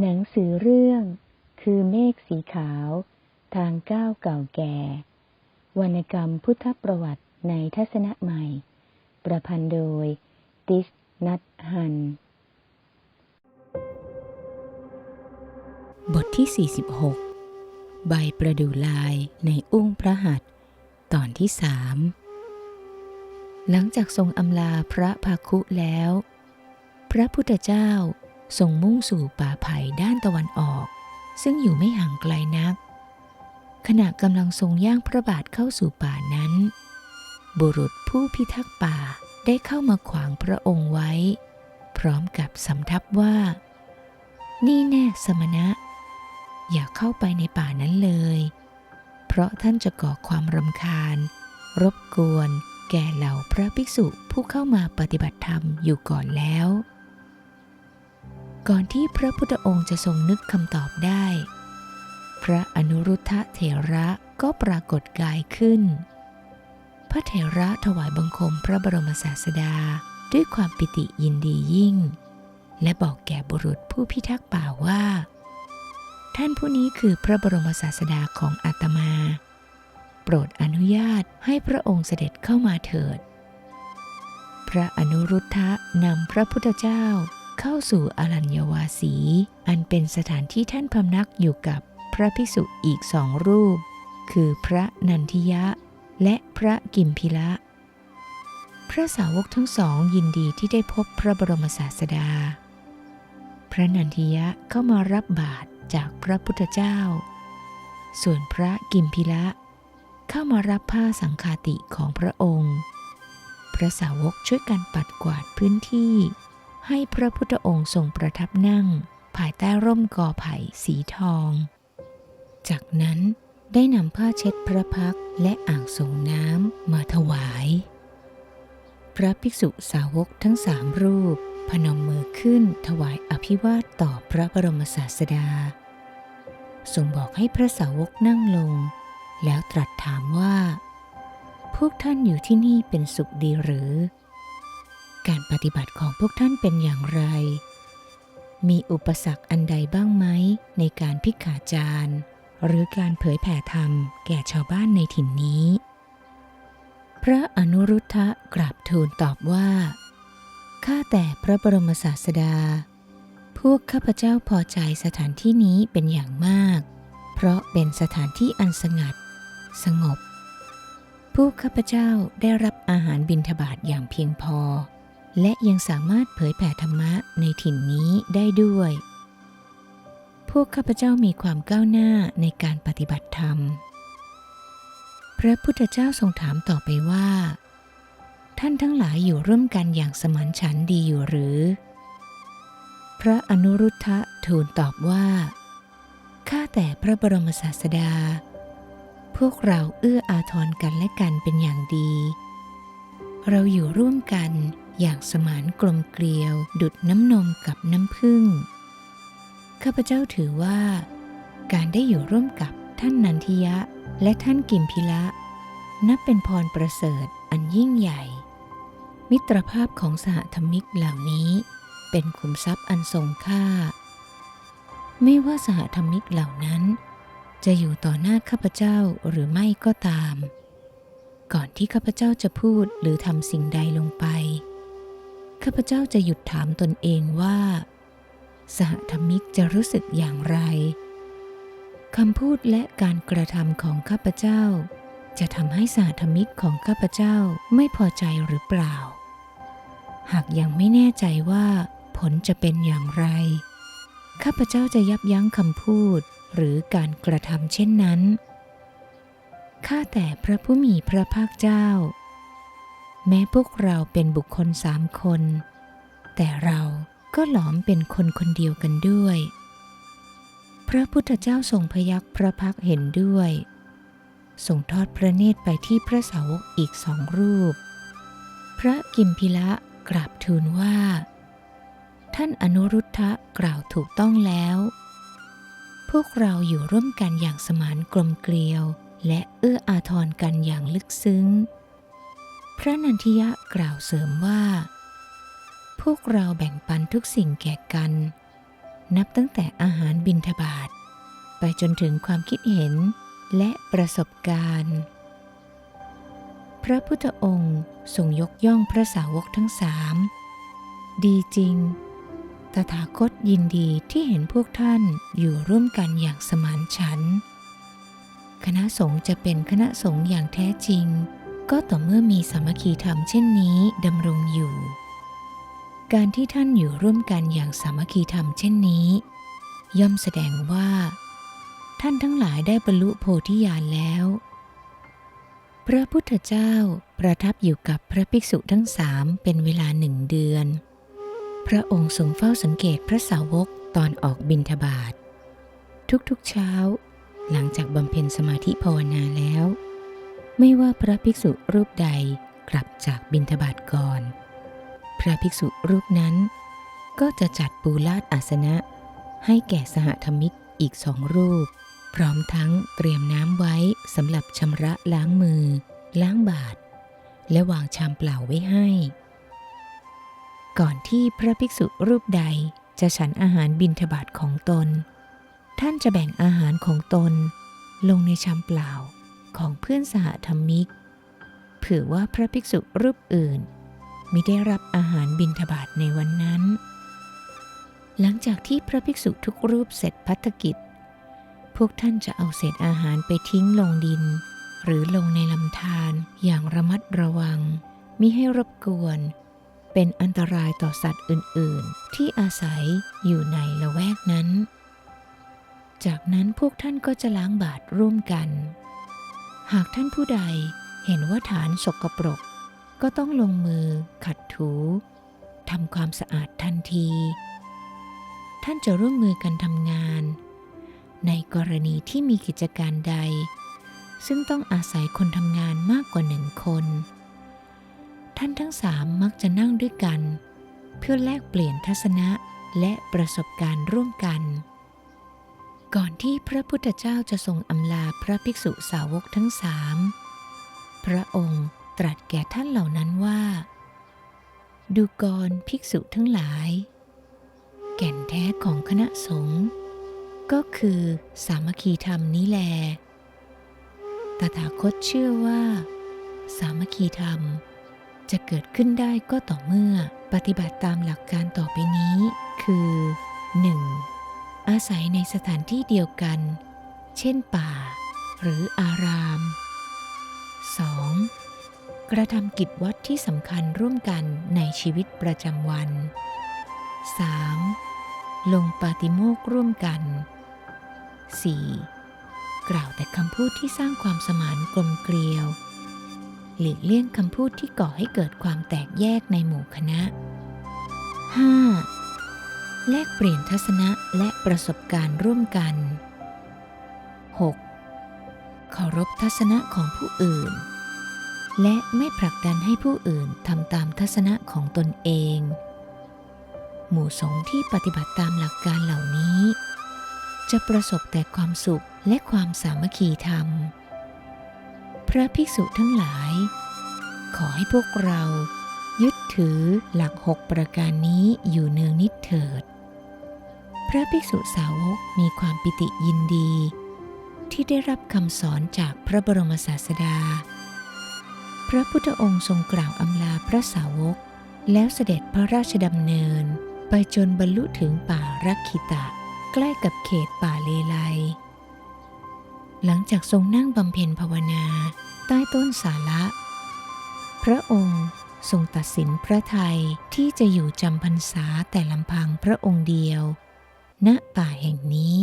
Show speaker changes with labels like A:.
A: หนังสือเรื่อง คือเมฆสีขาว ทางก้าวเก่าแก่ วรรณกรรมพุทธประวัติในทัศนะใหม่ ประพันธ์โดย ติสนัทฮัน
B: บทที่ 46 ใบประดู่ลายในอุ้งพระหัตถ์ตอนที่สามหลังจากทรงอำลาพระภาคุแล้ว พระพุทธเจ้า ทรงมุ่งสู่ป่าไผ่ด้านตะวันออก ซึ่งอยู่ไม่ห่างไกลนัก ขณะกำลังทรงย่างพระบาทเข้าสู่ป่านั้น บุรุษผู้พิทักษ์ป่าได้เข้ามาขวางพระองค์ไว้ พร้อมกับสำทับว่า นี่แน่สมณะ อย่าเข้าไปในป่านั้นเลย เพราะท่านจะก่อความรำคาญ รบกวน แก่เหล่าพระภิกษุผู้เข้ามาปฏิบัติธรรมอยู่ก่อนแล้ว ก่อนที่พระพุทธองค์จะทรงนึกคำตอบได้ พระอนุรุทธะเถระก็ปรากฏกายขึ้น พระเถระถวายบังคมพระบรมศาสดาด้วยความปิติยินดียิ่ง และบอกแก่บุรุษผู้พิทักษ์ป่าว่า ท่านผู้นี้คือพระบรมศาสดาของอาตมา โปรดอนุญาตให้พระองค์เสด็จเข้ามาเถิด พระอนุรุทธะนำพระพุทธเจ้า เข้าสู่อรัญญวาสี อันเป็นสถานที่ท่านพำนักอยู่กับพระภิกษุอีกสองรูป คือพระนันทิยะ และพระกิมพิละ พระสาวกทั้งสองยินดีที่ได้พบพระบรมศาสดา พระนันทิยะเข้ามารับบาตรจากพระพุทธเจ้า ส่วนพระกิมพิละ เข้ามารับผ้าสังฆาติของพระองค์ พระสาวกช่วยกันปัดกวาดพื้นที่ ให้พระพุทธองค์ทรงประทับนั่ง ภายใต้ร่มกอไผ่สีทอง จากนั้นได้นำผ้าเช็ดพระพักและอ่างส่งน้ำมาถวาย พระภิกษุสาวกทั้งสามรูป พนมมือขึ้นถวายอภิวาทต่อพระบรมศาสดาทรงบอกให้พระสาวกนั่งลง แล้วตรัสถามว่า พวกท่านอยู่ที่นี่เป็นสุขดีหรือ การปฏิบัติของพวกท่านเป็นอย่างไร มีอุปสรรคอันใดบ้างไหมในการพิกขาจารย์หรือการเผยแผ่ธรรมแก่ชาวบ้านในถิ่นนี้ พระอนุรุทธะกราบทูลตอบว่า ข้าแต่พระบรมศาสดา พวกข้าพเจ้าพอใจสถานที่นี้เป็นอย่างมาก เพราะเป็นสถานที่อันสงัด สงบพวกข้าพเจ้าได้รับอาหารบิณฑบาตอย่างเพียงพอ และยังสามารถเผยแผ่ธรรมะในถิ่นนี้ได้ด้วย พวกข้าพเจ้ามีความก้าวหน้าในการปฏิบัติธรรม พระพุทธเจ้าทรงถามต่อไปว่า ท่านทั้งหลายอยู่ร่วมกันอย่างสมานฉันดีอยู่หรือ พระอนุรุทธะทูลตอบว่า ข้าแต่พระบรมศาสดา พวกเราเอื้ออาทรกันและกันเป็นอย่างดี เราอยู่ร่วมกัน อย่างสมานกลมเกลียว ดุดน้ำนมกับน้ำผึ้งข้าพเจ้าถือว่า การได้อยู่ร่วมกับท่านนันทิยะและท่านกิมพิละ นับเป็นพรประเสริฐอันยิ่งใหญ่ มิตรภาพของสหธรรมิกเหล่านี้เป็นขุมทรัพย์อันทรงค่า ไม่ว่าสหธรรมิกเหล่านั้น จะอยู่ต่อหน้าข้าพเจ้าหรือไม่ก็ตาม ก่อนที่ข้าพเจ้าจะพูดหรือทำสิ่งใดลงไป ข้าพเจ้าจะหยุดถามตนเองว่า สหธรรมิกจะรู้สึกอย่างไรคำพูดและการกระทำของข้าพเจ้า จะทำให้สหธรรมิกของข้าพเจ้าไม่พอใจหรือเปล่า หากยังไม่แน่ใจว่าผลจะเป็นอย่างไร ข้าพเจ้าจะยับยั้งคำพูดหรือการกระทำเช่นนั้น ข้าแต่พระผู้มีพระภาคเจ้า แม้พวกเราเป็นบุคคลสามคน แต่เราก็หลอมเป็นคนคนเดียวกันด้วย พระพุทธเจ้าทรงพยักพระพักเห็นด้วยทรงทอดพระเนตรไปที่พระสาวกอีกสองรูป พระกิมพิละกราบทูลว่า ท่านอนุรุทธะกล่าวถูกต้องแล้ว พวกเราอยู่ร่วมกันอย่างสมานกลมเกลียว และเอื้ออาทรกันอย่างลึกซึ้ง พระนันทิยะกล่าวเสริมว่า พวกเราแบ่งปันทุกสิ่งแก่กัน นับตั้งแต่อาหารบิณฑบาตไปจนถึงความคิดเห็นและประสบการณ์ พระพุทธองค์ทรงยกย่องพระสาวกทั้งสามดีจริง ตถาคตยินดีที่เห็นพวกท่านอยู่ร่วมกันอย่างสมานฉันท์คณะสงฆ์จะเป็นคณะสงฆ์อย่างแท้จริง ก็ต่อเมื่อมีสามัคคีธรรมเช่นนี้ดำรงอยู่ การที่ท่านอยู่ร่วมกันอย่างสามัคคีธรรมเช่นนี้ ย่อมแสดงว่า ท่านทั้งหลายได้บรรลุโพธิญาณแล้ว พระพุทธเจ้าประทับอยู่กับพระภิกษุทั้งสามเป็นเวลาหนึ่งเดือน พระองค์ทรงเฝ้าสังเกตพระสาวกตอนออกบิณฑบาตทุกๆเช้า หลังจากบำเพ็ญสมาธิภาวนาแล้ว ไม่ว่าพระภิกษุรูปใดกลับจากบิณฑบาตก่อน พระภิกษุรูปนั้น ก็จะจัดปูลาดอาสนะ ให้แก่สหธรรมิกอีกสองรูป พร้อมทั้งเตรียมน้ำไว้สำหรับชำระล้างมือ ล้างบาท และวางชามเปล่าไว้ให้ ก่อนที่พระภิกษุรูปใดจะฉันอาหารบิณฑบาตของตน ท่านจะแบ่งอาหารของตนลงในชามเปล่า ของเพื่อนสหธรรมิก เผื่อว่าพระภิกษุรูปอื่นมิได้รับอาหารบิณฑบาตในวันนั้น หลังจากที่พระภิกษุทุกรูปเสร็จพัฒกิจ พวกท่านจะเอาเศษอาหารไปทิ้งลงดิน หรือลงในลำธารอย่างระมัดระวัง มิให้รบกวน เป็นอันตรายต่อสัตว์อื่น ๆ ที่อาศัยอยู่ในละแวกนั้น จากนั้นพวกท่านก็จะล้างบาตรร่วมกัน หากท่านผู้ใดเห็นว่าฐานสกปรก ก็ต้องลงมือขัดถูทำความสะอาดทันที ท่านจะร่วมมือกันทำงาน ในกรณีที่มีกิจการใด ซึ่งต้องอาศัยคนทำงานมากกว่าหนึ่งคน ท่านทั้งสามมักจะนั่งด้วยกัน เพื่อแลกเปลี่ยนทัศนะและประสบการณ์ร่วมกัน ก่อนที่พระพุทธเจ้าจะทรงอำลาพระภิกษุสาวกทั้งสามพระองค์ตรัสแก่ท่านเหล่านั้นว่า ดูกรภิกษุทั้งหลาย แก่นแท้ของคณะสงฆ์ก็คือสามัคคีธรรมนี้แล ตถาคตเชื่อว่า สามัคคีธรรมจะเกิดขึ้นได้ก็ต่อเมื่อปฏิบัติตามหลักการต่อไปนี้คือ 1. อาศัยในสถานที่เดียวกัน เช่นป่า หรืออาราม 2. กระทำกิจวัตรที่สำคัญร่วมกันในชีวิตประจำวัน 3. ลงปาติโมกร่วมกัน 4. กล่าวแต่คำพูดที่สร้างความสมานกลมเกลียว หลีกเลี่ยงคำพูดที่ก่อให้เกิดความแตกแยกในหมู่คณะ 5. แลกเปลี่ยนทัศนะและประสบการณ์ร่วมกัน 6. เคารพทัศนะของผู้อื่น และไม่ผลักดันให้ผู้อื่นทำตามทัศนะของตนเอง หมู่สงฆ์ที่ปฏิบัติตามหลักการเหล่านี้ จะประสบแต่ความสุขและความสามัคคีธรรม พระภิกษุทั้งหลาย ขอให้พวกเรายึดถือหลักหกประการนี้อยู่เนืองนิดเถิด พระภิกษุสาวกมีความปิติยินดี ที่ได้รับคำสอนจากพระบรมศาสดา พระพุทธองค์ทรงกล่าวอำลาพระสาวก แล้วเสด็จพระราชดำเนิน ไปจนบรรลุถึงป่ารักขิตะ ใกล้กับเขตป่าเลไลหลังจากทรงนั่งบำเพ็ญภาวนา ใต้ต้นสาละพระองค์ทรงตัดสินพระทัยที่จะอยู่จำพรรษาแต่ลำพังพระองค์เดียว ณป่าแห่งนี้